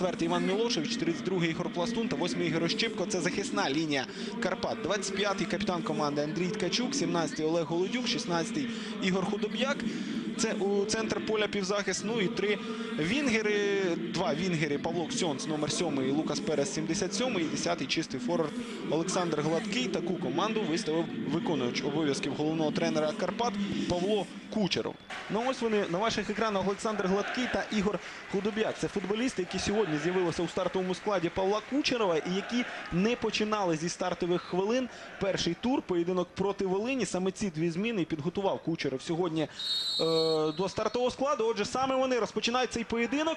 Четвертий Іван Мілошевич, 32-й Ігор Пластун та 8-й Ігор Ощипко. Це захисна лінія Карпат. 25-й капітан команди Андрій Ткачук, 17-й Олег Голодюк, 16-й Ігор Худоб'як. Це у центр поля півзахист. Ну і три вінгери, два вінгери Павло Ксьонц, номер 7 і Лукас Перес, 77 і 10-й чистий форвард Олександр Гладкий. Таку команду виставив виконувач обов'язків головного тренера Карпат Павло Кучеров. Ну ось вони на ваших екранах Олександр Гладкий та Ігор Худоб'як. Це футболісти, які сьогодні з'явилися у стартовому складі Павла Кучерова і які не починали зі стартових хвилин. Перший тур, поєдинок проти Волині. Саме ці дві зміни підготував Кучеров сьогодні е, до стартового складу. Отже, саме вони розпочинають цей поєдинок.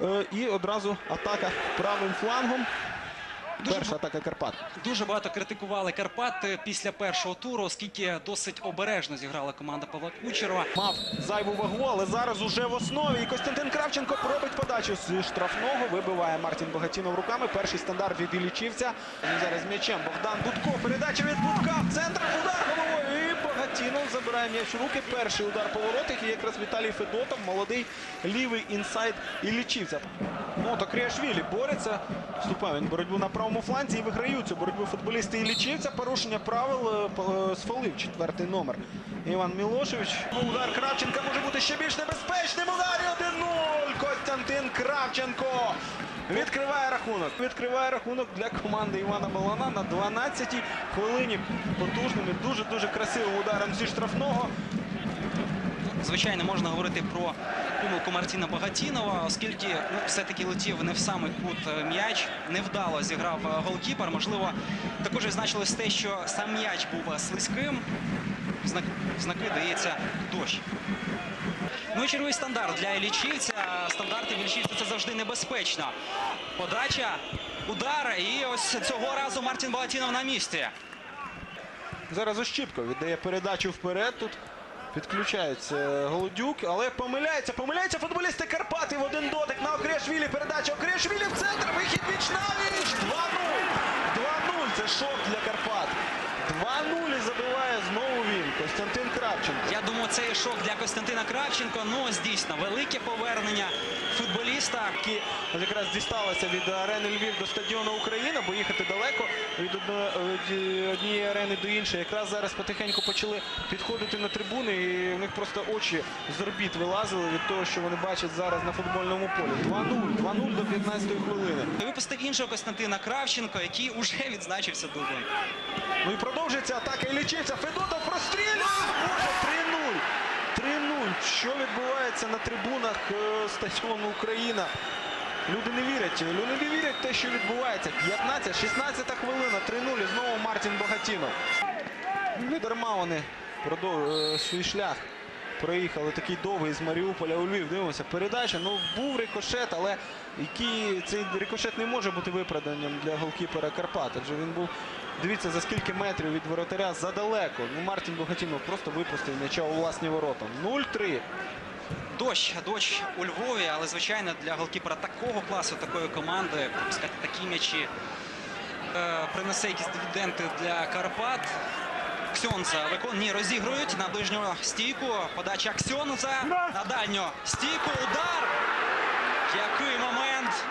Е, і одразу атака правим флангом. Дуже Перша атака Карпат. Дуже багато критикували Карпати після першого туру, оскільки досить обережно зіграла команда Павла Кучерова. Мав зайву вагу, але зараз уже в основі. І Костянтин Кравченко робить подачу з штрафного. Вибиває Мартін Богатінов руками. Перший стандарт від Ілічівця. Він зараз м'ячем. Богдан Будко. Передача від Будка. В центр. Удар головою. І Богатінов забирає м'яч у руки. Перший удар по воротах. І якраз Віталій Федотов, молодий лівий інсайд Ілічівця. Ну, то Кріашвілі бореться. Вступає він в боротьбу на правому фланзі і виграють цю боротьбу футболісти Ілічівця. Порушення правил е, е, сфалив четвертий номер. Іван Мілошевич. Удар Кравченка може бути ще більш небезпечним. Удар 1-0. Костянтин Кравченко. Відкриває рахунок. Відкриває рахунок для команди Івана Балана на 12-й хвилині. Потужним і дуже-дуже красивим ударом зі штрафного. Звичайно, можна говорити про помилку Мартіна Багатінова, оскільки ну, все-таки летів не в самий кут е, м'яч, невдало зіграв е, голкіпер. Можливо, також відзначилось те, що сам м'яч був е, слизьким. Знак, знаки дається дощ. Ну і черговий стандарт для Ілічівця. Стандарти в Ілічівця це завжди небезпечно. Подача, удар, і ось цього разу Мартін Багатінов на місці. Зараз Ощіпко віддає передачу вперед. Тут підключається Голодюк, але помиляється. Помиляється футболісти Карпати в один дотик на Окрішвілі. Передача Окрішвілі в центр. Вихід віч на віч. 2-0. 2-0. Це шок для Карпат. 2-0 і забиває знову він. Костянтин Кравченко. Я думаю, це і шок для Костянтина Кравченко. Ну, ось дійсно, велике повернення футболіста. які якраз дісталися від арени Львів до стадіону Україна, бо їхати далеко від однієї арени до іншої. Якраз зараз потихеньку почали підходити на трибуни, і в них просто очі з орбіт вилазили від того, що вони бачать зараз на футбольному полі. 2-0, 2-0 до 15-ї хвилини. Випустив іншого Костянтина Кравченко, який уже відзначився дублем. Ну і продовжується атака і лічиться. Федотов прострілює! Боже, 3-0. 3-0. Що відбувається на трибунах е, стадіону Україна? Люди не вірять. Люди не вірять в те, що відбувається. 15, 16 хвилина, 3-0. І знову Мартін Богатінов. Не дарма вони е, свій шлях. Проїхали такий довгий з Маріуполя у Львів. Дивимося, передача. Ну, був рикошет, але який цей рикошет не може бути виправданням для голкіпера Карпат. Адже він був, дивіться, за скільки метрів від воротаря задалеко. Ну, Мартін Богатінов просто випустив м'яча у власні ворота. 0-3. Дощ, дощ у Львові, але звичайно для голкіпера такого класу, такої команди, пропускати такі м'ячі е, принесе якісь дивіденди для Карпат. Ксьонца викон... Ні, розігрують на ближню стійку. Подача Ксьонца на дальню стійку. Удар. Який момент.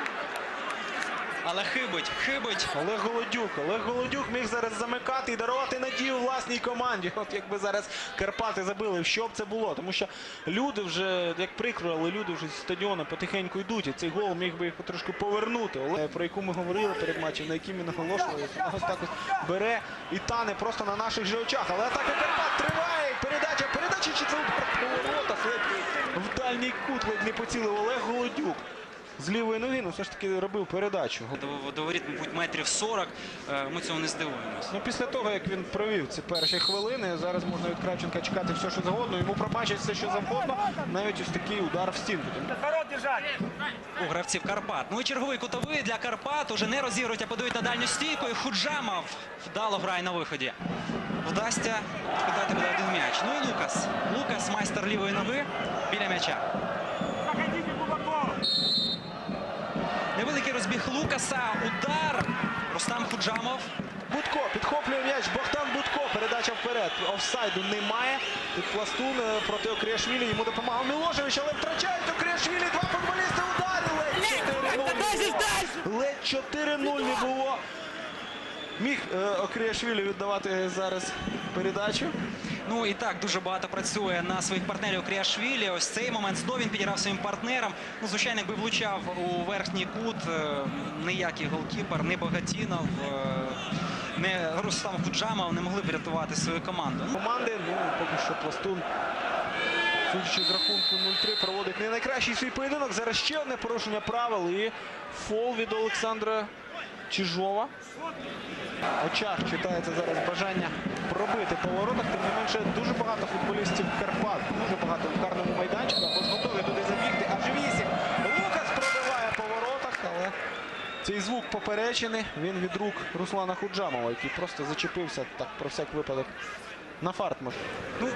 Але хибить, хибить. Олег Голодюк. Олег Голодюк міг зараз замикати і дарувати надію власній команді. От якби зараз Карпати забили, що б це було? Тому що люди вже, як прикро, але люди вже з стадіону потихеньку йдуть. І цей гол міг би їх потрошку повернути. Олег, про яку ми говорили перед матчем, на якій ми наголошували, ось так ось бере і тане просто на наших же очах. Але атака Карпат триває. Передача, передача чи це по воротах? В дальній кут ледь не поцілив Олег Голодюк. З лівої ноги, ну все ж таки робив передачу. До, до воріт, мабуть, метрів 40. Е, Ми цього не здивуємося. Ну, після того, як він провів ці перші хвилини, зараз можна від Кравченка чекати все, що завгодно. Йому пробачать все, що завгодно, навіть ось такий удар в стінку. У гравців Карпат. Ну і черговий кутовий для Карпат. Уже не розігрують, а подають на дальню стійку. І Худжамов вдало грає на виході. Вдасться піддати буде один м'яч. Ну і Лукас. Лукас, майстер лівої ноги біля м'яча. Лукаса. Удар. Рустам Худжамов. Будко підхоплює м'яч. Богдан Будко. Передача вперед. Офсайду немає. Тут пластун е, проти Окріашвілі. Йому допомагав Мілошевич, але втрачають Окріашвілі. Два футболісти ударили. 4-0. Ледь 4-0 не було. Міг е, віддавати зараз передачу. Ну і так дуже багато працює на своїх партнерів Кріашвілі. Ось цей момент знову він підіграв своїм партнерам. Ну, звичайно, якби влучав у верхній кут е, ніякий голкіпер, не Богатінов, е, не Рустам Худжамов не могли б врятувати свою команду. Ну, команди. Ну, поки що пластун, судячи з рахунку 0-3, проводить не найкращий свій поєдинок. Зараз ще одне порушення правил і фол від Олександра Чижова. В очах читається зараз бажання пробити по воротах. Тим не менше, дуже багато футболістів Карпат, дуже багато в карному майданчику. Або ж готові туди забігти. Аж вісім. Лукас пробиває по воротах, але цей звук поперечений. Він від рук Руслана Худжамова, який просто зачепився так про всяк випадок на фарт може. Ну,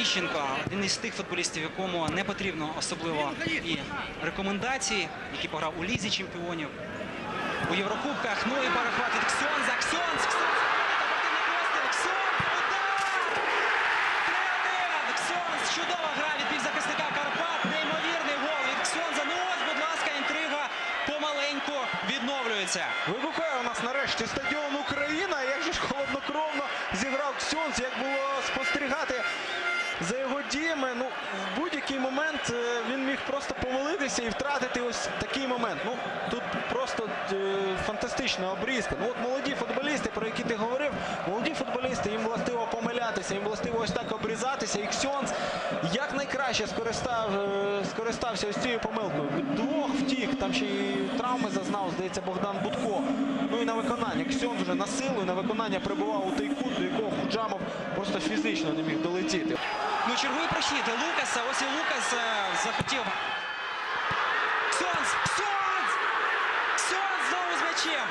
Іщенко один із тих футболістів, якому не потрібно особливо і рекомендації, який пограв у лізі чемпіонів, у Єврокубках. Ну і перехват від Ксьонза. Ксьонз! Ксьонз! Простір! Ксьонз! Удар! 3-1! Ксьонз! Чудова гра від півзахисника Карпат. Неймовірний гол від Ксьонза. Ну ось, будь ласка, інтрига помаленьку відновлюється. Вибухає у нас нарешті стадіон Україна. Як же ж холоднокровно зіграв Ксьонц, як було спостерігати за його діями. Ну, в будь-який момент е, він міг просто помилитися і втратити ось такий момент. Ну, тут просто е, фантастична обрізка. Ну, от молоді футболісти, про які ти говорив, молоді футболісти, їм властиво помилятися, їм властиво ось так обрізатися. І Ксьонц якнайкраще скористав, е, скористався ось цією помилкою. Двох втік, там ще й травми зазнав, здається, Богдан Будко. Ну і на виконання. Ксьонц вже на силу і на виконання прибував у той кут, до якого Худжамов просто фізично не міг долетіти. Ну, черговий прохід Лукаса. Ось і Лукас е, захотів. Сонс! Ксьонс знову з м'ячем.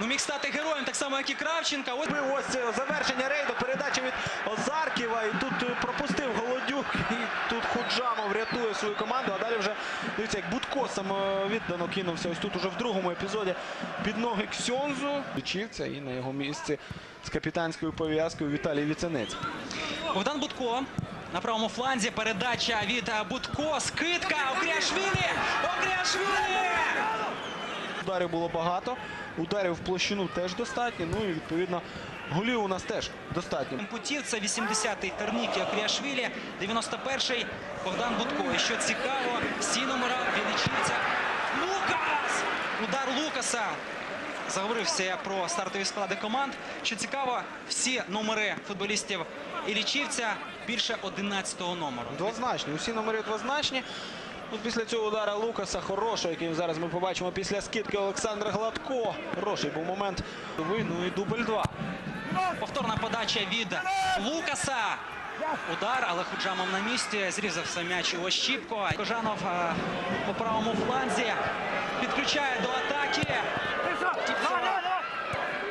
Ну, міг стати героєм, так само, як і Кравченка. Ось ось е, завершення рейду, передача від Озарківа. І тут е, пропустив Голодюк. І тут Худжамов рятує свою команду. А далі вже дивіться, як Будко самовіддано кинувся. Ось тут уже в другому епізоді під ноги Ксьонзу. Лічівця і на його місці з капітанською пов'язкою Віталій Віценець. Богдан Будко. На правому фланзі передача від е, Будко. Скидка. Окріашвілі! Окріашвілі! Ударів було багато. Ударів в площину теж достатньо. Ну і відповідно голів у нас теж достатньо. Путів це 80-й Тернікі Окріашвілі, 91-й Богдан Будко. І що цікаво, всі номера відлічуються. Лукас! Удар Лукаса. Заговорився я про стартові склади команд. Що цікаво, всі номери футболістів Ілічівця більше 11-го номеру. Двозначні. Усі номери двозначні. От після цього удара Лукаса хорошого, який зараз ми побачимо після скидки Олександра Гладко. Хороший був момент. Ну і дубль 2. Повторна подача від Лукаса. Удар, але Худжамов на місці. Зрізався м'яч у Ощіпко. Кожанов е, по правому фланзі підключає до атаки.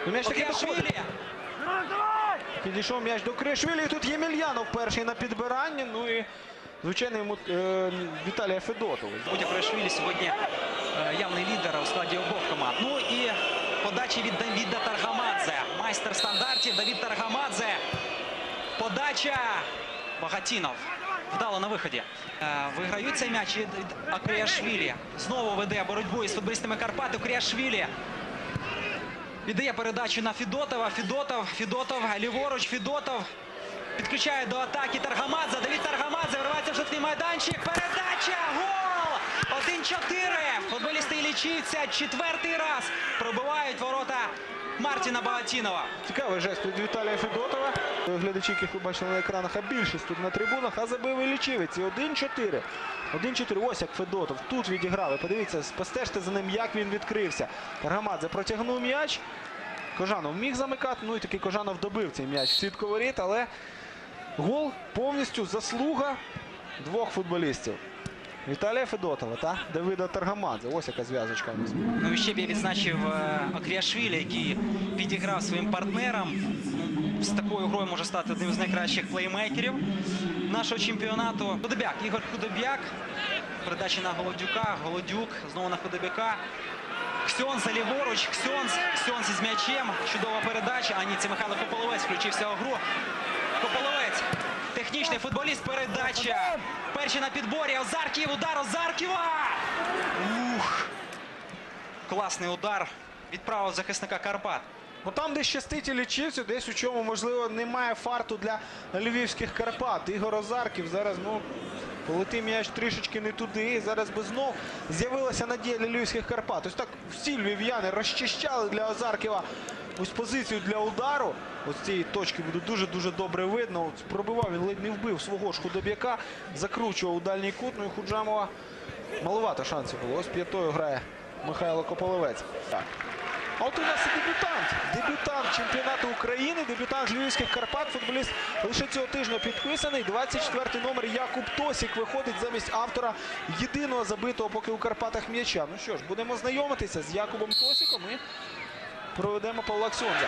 Ну, М'яч таки доходить. Підійшов м'яч до Кришвілі. І тут Ємельянов перший на підбиранні. Ну і звичайно йому е, Віталія Федотова. Будя Крашвілі сьогодні е, явний лідер у складі обох команд. Ну і подачі від Давіда Таргамадзе. Майстер стандартів Давід Таргамадзе. Подача Багатінов. Вдало на виході. Е, Виграють цей м'яч від Акріашвілі. Знову веде боротьбу із футболістами Карпат. Акріашвілі. Віддає передачу на Фідотова. Фідотов, Фідотов, ліворуч, Фідотов. Підключає до атаки Таргамадзе. Давід Таргамадзе виривається в жовтий майданчик. Передача! Гол! 1-4. Футболісти Ілічівця четвертий раз пробивають ворота Мартіна Багатінова. Цікавий жест від Віталія Федотова. Глядачі, яких ви бачили на екранах, а більшість тут на трибунах, а забив і лічівець. І 1-4. 1-4. Ось як Федотов тут відіграв. І Подивіться, спостежте за ним, як він відкрився. Каргамадзе протягнув м'яч. Кожанов міг замикати. Ну і таки Кожанов добив цей м'яч в сітку воріт, але гол повністю заслуга двох футболістів. Віталія Федотова та Давида Таргамадзе. Ось яка зв'язочка. Ну і ще б я відзначив е, Акріашвілі, який підіграв своїм партнерам. З такою грою може стати одним з найкращих плеймейкерів нашого чемпіонату. Худобяк, Ігор Худобяк. Передача на Голодюка. Голодюк знову на Худобяка. Ксьонс ліворуч. Ксьонс. Ксьонс із м'ячем. Чудова передача. А це Михайло Кополовець включився у гру. Кополовець. Технічний футболіст. Передача. Перший на підборі. Озарків. Удар Озарківа. Ух. класний удар відправив захисника Карпат. Ну там, де щастить лічівцю, десь у чому, можливо, немає фарту для львівських Карпат. Ігор Озарків зараз, ну, полетив м'яч трішечки не туди. І зараз би знов з'явилася надія для львівських Карпат. Ось так всі львів'яни розчищали для Озарківа ось позицію для удару. Ось цієї точки буде дуже-дуже добре видно. От пробивав, він ледь не вбив свого ж худоб'яка, закручував у дальній кут. Ну і Худжамова маловато шансів було. Ось п'ятою грає Михайло Кополовець. Так. А от у нас і дебютант. Дебютант чемпіонату України, дебютант Львівських Карпат, футболіст лише цього тижня підписаний. 24-й номер Якуб Тосік виходить замість автора єдиного забитого поки у Карпатах м'яча. Ну що ж, будемо знайомитися з Якубом Тосіком і проведемо Павла Ксьонза.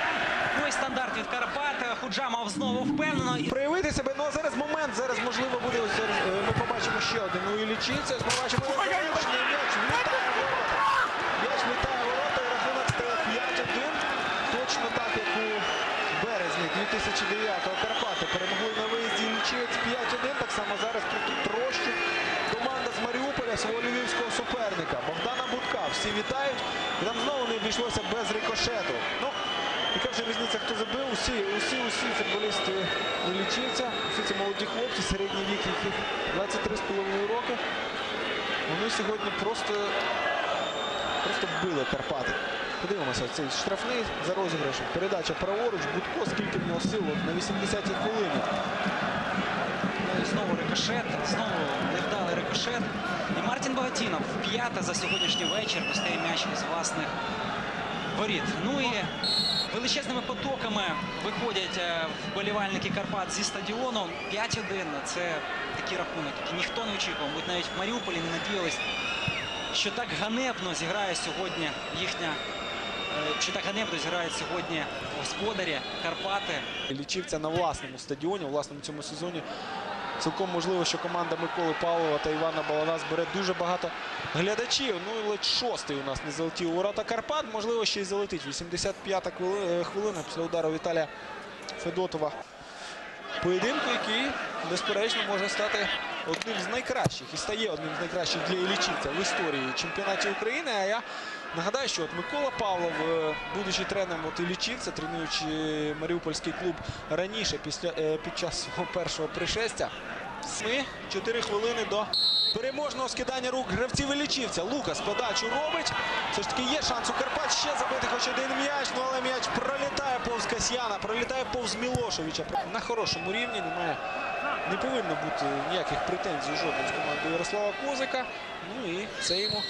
Ну і стандарт від Карпат. Худжамов знову впевнено. І Проявити себе, ну а зараз момент, зараз можливо буде, ось, е, ми побачимо ще один у Іллічівця, ось побачимо м'яч, влітає ворота. М'яч влітає ворота і рахунок стає 5-1. Точно так, як у березні 2009-го Карпати перемогли на виїзді Іллічівець 5-1. Так само зараз проти Трощу. Команда з Маріуполя свого львівського суперника Богдана Будка. Всі вітають. І там знову не обійшлося без рикошету. Ну, яка вже різниця, хто забив? Усі, усі, усі футболісти лічівця, усі ці молоді хлопці, середній вік яких 23,5 роки. Вони сьогодні просто, просто вбили Карпати. Подивимося, цей штрафний за розіграшем. Передача праворуч, Будко, скільки в нього сил на 80-й хвилині. Знову рикошет, знову невдалий рикошет. І Мартін Багатінов п'ята за сьогоднішній вечір достає м'яч із власних воріт. Ну і величезними потоками виходять е, вболівальники Карпат зі стадіону. 5-1 це такий рахунок, який ніхто не очікував. Ми навіть в Маріуполі не надіялись, що так ганебно зіграє сьогодні їхня. е, Що так ганебно зіграють сьогодні господарі Карпати. Лічівця на власному стадіоні, власному цьому сезоні. Цілком можливо, що команда Миколи Павлова та Івана Балана збере дуже багато глядачів. Ну і ледь шостий у нас не залетів у ворота Карпат. Можливо, ще й залетить. 85-та е, хвилина після удару Віталія Федотова. Поєдинку, який, безперечно, може стати одним з найкращих і стає одним з найкращих для Іллічівця в історії чемпіонатів України. А я нагадаю, що от Микола Павлов, е, будучи тренером от Іллічівця, тренуючи Маріупольський клуб раніше, після, е, під час свого першого пришестя, ми 4 хвилини до переможного скидання рук гравців Іллічівця. Лукас подачу робить. Все ж таки є шанс у Карпат ще забити хоч один м'яч, ну але м'яч пролітає повз Касьяна, пролітає повз Мілошевича. На хорошому рівні немає. Не повинно бути ніяких претензій жодних з команди Ярослава Козика. Ну і це йому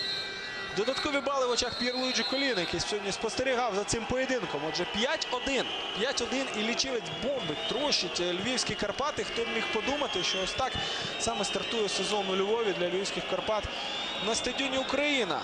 Додаткові бали в очах П'єрлуїджі Коліна, який сьогодні спостерігав за цим поєдинком. Отже, 5-1. 5-1 і лічивець бомбить, трощить е, львівські Карпати. Хто б міг подумати, що ось так саме стартує сезон у Львові для львівських Карпат на стадіоні Україна.